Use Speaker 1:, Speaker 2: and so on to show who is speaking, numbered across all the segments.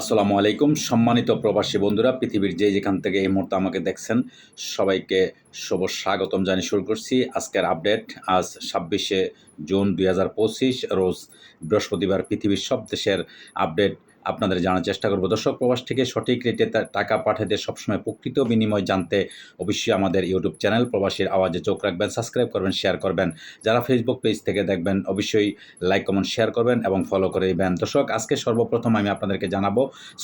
Speaker 1: আসসালামু আলাইকুম, সম্মানিত প্রবাসী বন্ধুরা, পৃথিবীর যে যেখান থেকে এই মুহূর্তে আমাকে দেখছেন, সবাইকে শুভ স্বাগতম জানিয়ে শুরু করছি আজকের আপডেট। আজ ছাব্বিশে জুন দু হাজার পঁচিশ, রোজ বৃহস্পতিবার পৃথিবীর সব দেশের আপডেট। আপনাদের জানার চেষ্টা করব। দর্শক, প্রবাস থেকে সঠিক রেটে টাকা পাঠাতে সবসময় প্রকৃত বিনিময় জানতে অবশ্যই আমাদের ইউটিউব চ্যানেল প্রবাসীর আওয়াজে চোখ রাখবেন, সাবস্ক্রাইব করবেন শেয়ার করবেন। যারা ফেসবুক পেজ থেকে দেখবেন, অবশ্যই লাইক কমেন্ট শেয়ার করবেন এবং ফলো করে দিবেন। দর্শক, আজকে সর্বপ্রথম আমি আপনাদেরকে জানাব,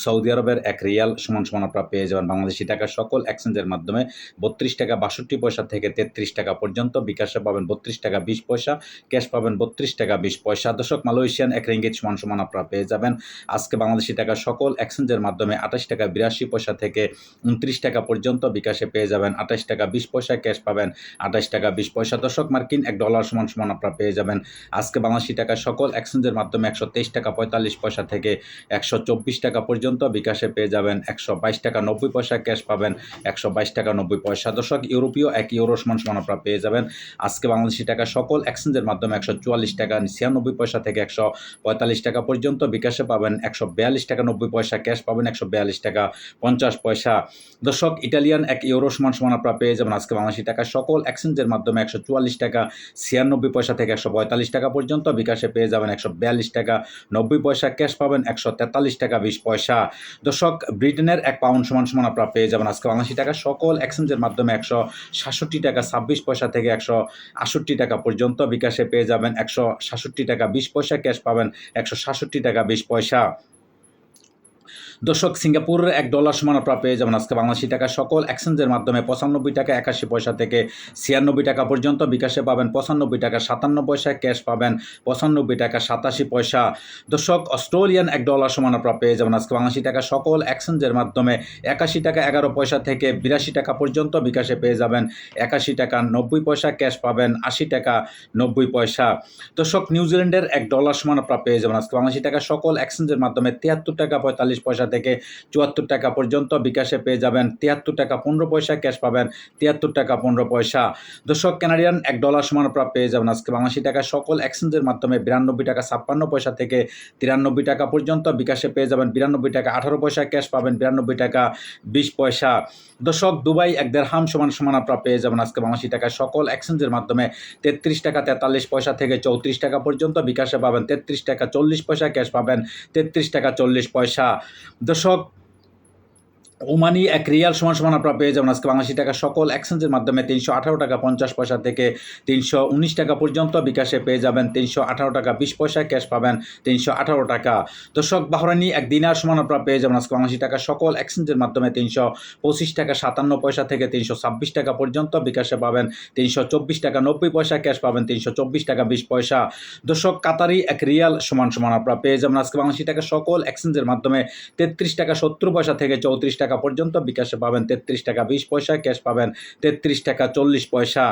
Speaker 1: সৌদি আরবের এক রিয়াল সমান সমান আপনারা পেয়ে যাবেন বাংলাদেশি টাকা। সকল এক্সচেঞ্জের মাধ্যমে বত্রিশ টাকা বাষট্টি পয়সা থেকে তেত্রিশ টাকা পর্যন্ত বিকাশে পাবেন বত্রিশ টাকা বিশ পয়সা, ক্যাশ পাবেন বত্রিশ টাকা বিশ পয়সা। দর্শক, মালয়েশিয়ান এক রিঙ্গিত সমান সমান আপনারা পেয়ে যাবেন। আজকে বাংলাদেশি টাকা সকল এক্সচেঞ্জের মাধ্যমে আঠাশ টাকা বিরাশি পয়সা থেকে উনত্রিশ টাকা পর্যন্ত বিকাশে পেয়ে যাবেন। আঠাশ টাকা বিশ পয়সা ক্যাশ পাবেন। আঠাশ টাকা বিশ পয়সা। দশক মার্কিন এক ডলার সমান সমান আপনারা পেয়ে যাবেন। আজকে বাংলাদেশি টাকা সকল এক্সচেঞ্জের মাধ্যমে একশো তেইশ টাকা পঁয়তাল্লিশ পয়সা থেকে একশো চব্বিশ টাকা পর্যন্ত বিকাশে পেয়ে যাবেন। একশো বাইশ টাকা নব্বই পয়সা ক্যাশ পাবেন। একশো বাইশ টাকা নব্বই পয়সা। দশক ইউরোপীয় এক ইউরো সমান সমান আপনারা পেয়ে যাবেন। আজকে বাংলাদেশি টাকা সকল এক্সচেঞ্জের মাধ্যমে একশো চুয়াল্লিশ টাকা ছিয়ানব্বই পয়সা থেকে একশো পঁয়তাল্লিশ টাকা পর্যন্ত বিকাশে পাবেন। একশো বিয়াল্লিশ টাকা, নব্বই পয়সা, ক্যাশ পাবেন একশো বিয়াল্লিশ টাকা, পঞ্চাশ পয়সা। দর্শক, ইটালিয়ান এক ইউরো সমান সমান আপনারা পেয়ে যাবেন আজকে বাংলাদেশি টাকা সকল এক্সচেঞ্জের মাধ্যমে একশো চুয়াল্লিশ টাকা, ছিয়ানব্বই পয়সা থেকে একশো পঁয়তাল্লিশ টাকা পর্যন্ত বিকাশে পেয়ে যাবেন একশো বিয়াল্লিশ টাকা, নব্বই পয়সা, ক্যাশ পাবেন একশো তেতাল্লিশ টাকা, বিশ পয়সা। দর্শক, ব্রিটেনের এক পাউন্ড সমান সমান আপনারা পেয়ে যাবেন আজকে বাংলাদেশি টাকা সকল এক্সচেঞ্জের মাধ্যমে একশো সাতষট্টি টাকা, ছাব্বিশ পয়সা থেকে একশো আষট্টি টাকা পর্যন্ত বিকাশে পেয়ে যাবেন একশো সাতষট্টি টাকা, বিশ পয়সা, ক্যাশ পাবেন একশো সাতষট্টি টাকা, বিশ পয়সা। দর্শক সিঙ্গাপুরের এক ডলার সমান পেয়ে যাবেন আজকে বাংলাদেশি টাকা সকল এক্সচেঞ্জের মাধ্যমে। পঁচানব্বই টাকা একাশি পয়সা থেকে ছিয়ানব্বই টাকা পর্যন্ত বিকাশে পাবেন। পঁচানব্বই টাকা সাতান্ন পয়সা ক্যাশ পাবেন। পঁচানব্বই টাকা সাতাশি পয়সা। দর্শক, অস্ট্রেলিয়ান এক ডলার সমান পেয়ে যাবেন আজকে বাংলাদেশি টাকা সকল এক্সচেঞ্জের মাধ্যমে। একাশি টাকা এগারো পয়সা থেকে বিরাশি টাকা পর্যন্ত বিকাশে পেয়ে যাবেন। একাশি টাকা নব্বই পয়সা ক্যাশ পাবেন। আশি টাকা নব্বই পয়সা। দর্শক, নিউজিল্যান্ডের এক ডলার সমান পেয়ে যাবেন আজকে বাংলাদেশি টাকা সকল এক্সচেঞ্জের মাধ্যমে। তিয়াত্তর টাকা পঁয়তাল্লিশ পয়সা থেকে চুয়াত্তর টাকা পর্যন্ত বিকাশে পেয়ে যাবেন। তিয়াত্তর টাকা পনেরো পয়সা, ক্যাশ পাবেন তিয়াত্তর টাকা পনেরো পয়সা। দর্শক কানাডিয়ান এক ডলার সমান আপনারা পেয়ে যাবেন আজকে বাংলাদেশি টাকা সকল এক্সচেঞ্জের মাধ্যমে বিরানব্বই টাকা ছাপ্পান্ন পয়সা থেকে তিরানব্বই টাকা পর্যন্ত বিকাশে পেয়ে যাবেন। বিরানব্বই টাকা আঠারো পয়সা, ক্যাশ পাবেন বিরানব্বই টাকা বিশ পয়সা। দর্শক, দুবাই এক দেড়হাম সমান সমান আপনারা পেয়ে যাবেন আজকে বাংলাদেশি টাকা সকল এক্সচেঞ্জের মাধ্যমে তেত্রিশ টাকা তেতাল্লিশ পয়সা থেকে চৌত্রিশ টাকা পর্যন্ত বিকাশে পাবেন। তেত্রিশ টাকা চল্লিশ পয়সা, ক্যাশ পাবেন তেত্রিশ টাকা চল্লিশ পয়সা। দর্শক ওমানি এক রিয়াল সমান সমান আপনারা পেয়ে যাবেন। আজকে বাংলাদেশি টাকা সকল এক্সচেঞ্জের মাধ্যমে তিনশো আঠারো টাকা পঞ্চাশ পয়সা থেকে তিনশো উনিশ টাকা পর্যন্ত বিকাশে পেয়ে যাবেন। তিনশো আঠারো টাকা বিশ পয়সা ক্যাশ পাবেন। তিনশো আঠারো টাকা। দর্শক বাহরানি এক দিনার সমান আপনারা পেয়ে যাবেন। আজকে বাংলাদেশি টাকা সকল এক্সচেঞ্জের মাধ্যমে তিনশো পঁচিশ টাকা, সাতান্ন পয়সা থেকে তিনশো ছাব্বিশ টাকা পর্যন্ত বিকাশে পাবেন। তিনশো চব্বিশ টাকা, নব্বই পয়সা ক্যাশ পাবেন। তিনশো চব্বিশ টাকা, বিশ পয়সা। দর্শক, কাতারি এক রিয়াল সমান সমান আপনারা পেয়ে যাবেন। আজকে বাংলাদেশি টাকা সকল এক্সচেঞ্জের মাধ্যমে তেত্রিশ টাকা, সত্তর পয়সা থেকে চৌত্রিশ টাকা পর্যন্ত। বিকাশে পাবেন তেত্রিশ টাকা বিশ পয়সা ক্যাশ পাবেন তেত্রিশ টাকা চল্লিশ পয়সা।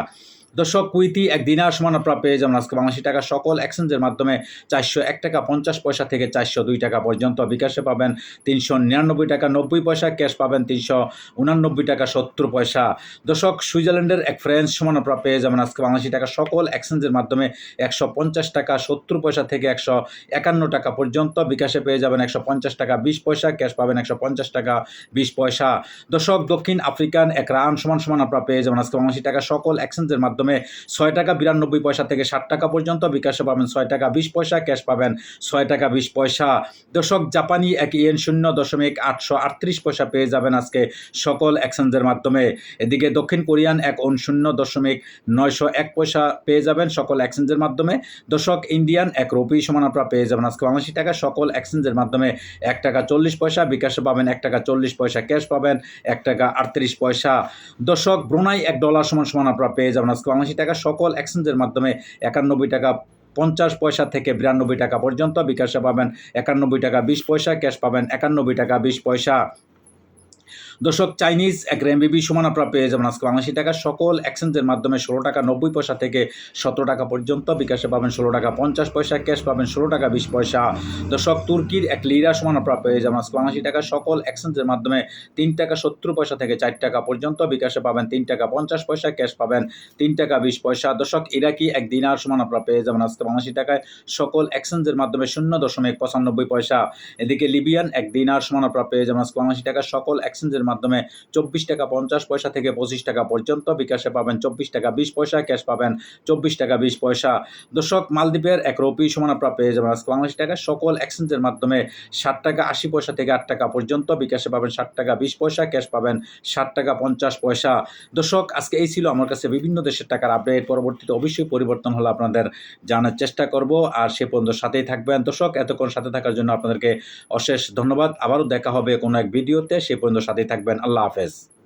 Speaker 1: দর্শক, কুইতি এক দিনার সমান আপনারা পেয়ে যাবেন আজকে বাংলাদেশি টাকা সকল এক্সচেঞ্জের মাধ্যমে চারশো এক টাকা পঞ্চাশ পয়সা থেকে চারশো দুই টাকা পর্যন্ত। বিকাশে পাবেন তিনশো নিরানব্বই টাকা নব্বই পয়সা, ক্যাশ পাবেন তিনশো উনানব্বই টাকা সত্তর পয়সা। দর্শক, সুইজারল্যান্ডের এক ফ্রেন্স সমান আপনারা পেয়ে যাবেন আজকে বাংলাদেশি টাকা সকল এক্সচেঞ্জের মাধ্যমে একশো পঞ্চাশ টাকা সত্তর পয়সা থেকে একশো একান্ন টাকা পর্যন্ত। বিকাশে পেয়ে যাবেন একশো পঞ্চাশ টাকা বিশ পয়সা, ক্যাশ পাবেন একশো পঞ্চাশ টাকা বিশ পয়সা। দর্শক, দক্ষিণ আফ্রিকান এক রান সমান সমান আপনারা পেয়ে যাবেন আজকে বাংলাদেশি টাকা সকল এক্সচেঞ্জের মাধ্যমে। ছয় টাকা বিরানব্বই পয়সা থেকে ষাট টাকা পর্যন্ত, বিকাশে পাবেন ছয় টাকা বিশ পয়সা, ক্যাশ পাবেন ছয় টাকা বিশ পয়সা। দর্শক, জাপানি এক ইয়েন শূন্য দশমিক আটশো আটত্রিশ পয়সা পেয়ে যাবেন আজকে সকল এক্সচেঞ্জের মাধ্যমে। এদিকে দক্ষিণ কোরিয়ান এক ওন শূন্য দশমিক নয়শো এক পয়সা পেয়ে যাবেন সকল এক্সচেঞ্জের মাধ্যমে। দর্শক, ইন্ডিয়ান এক রুপি সমান আপনারা পেয়ে যাবেন আজকে বাংলাদেশি টাকা সকল এক্সচেঞ্জের মাধ্যমে এক টাকা চল্লিশ পয়সা, বিকাশে পাবেন এক টাকা চল্লিশ পয়সা, ক্যাশ পাবেন এক টাকা আটত্রিশ পয়সা। দর্শক, ব্রুনাই এক ডলার সমান সমান আপনারা পেয়ে যাবেন আজকে বাংলাদেশি টাকা সকল এক্সচেঞ্জের মাধ্যমে একানব্বই টাকা পঞ্চাশ পয়সা থেকে বিরানব্বই টাকা পর্যন্ত। বিকাশে পাবেন একানব্বই টাকা বিশ পয়সা, ক্যাশ পাবেন একানব্বই টাকা বিশ পয়সা। দর্শক, চাইনিজ এক রেমবিবি সমান আপনারা পেয়ে যাবেন আজকে বাংলাদেশি টাকা। সকল এক্সচেঞ্জের মাধ্যমে ষোলো টাকা, নব্বই পয়সা থেকে সতেরো টাকা পর্যন্ত। বিকাশে পাবেন ষোলো টাকা, পঞ্চাশ পয়সা, ক্যাশ পাবেন ষোলো টাকা, বিশ পয়সা। দর্শক, তুর্কির এক লিরা সমান আপনারা পেয়ে যাবেন আজকে বাংলাদেশি টাকা। সকল এক্সচেঞ্জের মাধ্যমে তিন টাকা, সত্তর পয়সা থেকে চার টাকা পর্যন্ত। বিকাশে পাবেন তিন টাকা, পঞ্চাশ পয়সা, ক্যাশ পাবেন তিন টাকা, বিশ পয়সা। দর্শক, ইরাকি এক দিনার সমান আপনারা পেয়ে যাবেন আজকে বাংলাদেশি টাকায়। সকল এক্সচেঞ্জের মাধ্যমে শূন্য দশমিক পঁচানব্বই পয়সা। এদিকে লিবিয়ান এক দিনার সমান আপনারা পেয়ে যাবেন আজকে বাংলাদেশি টাকা। সকল এক্সচেঞ্জের মাধ্যমে চব্বিশ টাকা পঞ্চাশ পয়সা থেকে পঁচিশ টাকা পর্যন্ত। বিকাশে পাবেন চব্বিশ টাকা বিশ পয়সা, ক্যাশ পাবেন চব্বিশ টাকা বিশ পয়সা। দর্শক, মালদ্বীপের এক রুপি সমান পেয়ে যাবেন আজকে বাংলাদেশ টাকা। সকল এক্সচেঞ্জের মাধ্যমে ষাট টাকা আশি পয়সা থেকে আট টাকা পর্যন্ত। বিকাশে পাবেন ষাট টাকা বিশ পয়সা, ক্যাশ পাবেন ষাট টাকা পঞ্চাশ পয়সা। দর্শক, আজকে এই ছিল আমার কাছে বিভিন্ন দেশের টাকার আপডেট পরবর্তীতে অবশ্যই পরিবর্তন হলে আপনাদের জানার চেষ্টা করব। আর সে পর্যন্ত সাথেই থাকবেন। দর্শক, এতক্ষণ সাথে থাকার জন্য আপনাদেরকে অশেষ ধন্যবাদ। আবারও দেখা হবে কোনো এক ভিডিওতে। সে পর্যন্ত সাথেই থাকবেন। আল্লাহ হাফেজ।